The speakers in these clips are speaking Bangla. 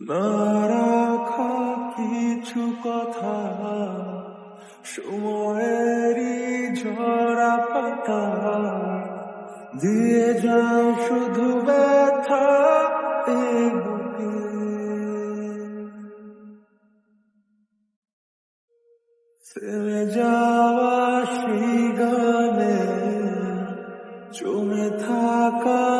না রাখা কিছু কথা, সময়েরই ঝরা পাতা। দিয়ে যায় শুধু ব্যথা ফেলে যাওয়া সেই গানে, জমে থাকা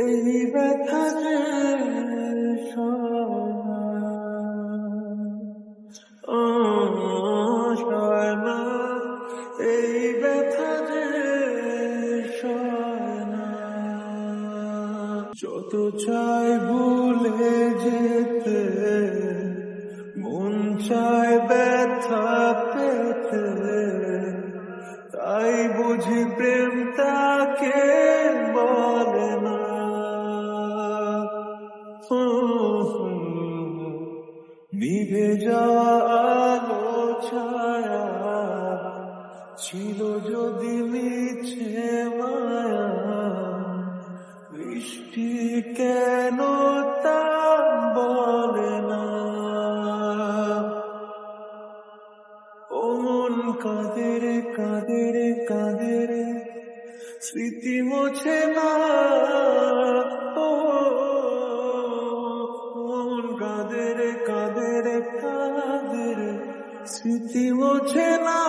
এই ব্যথা যে এই ব্যথা যে না যত চাই ভুলে যেতে, মন চায় ব্যথা পেতে। তাই বুঝি প্রেম তাকে নিভে আলো ছায়া ছিল যদি মিছে মায়া, বৃষ্টি কেন তা বলে না? ও মন কাঁদে রে কাঁদে রে কাঁদে স্মৃতি মোছে না কাঁদে রে কাঁদে রে স্মৃতি ওঠে না?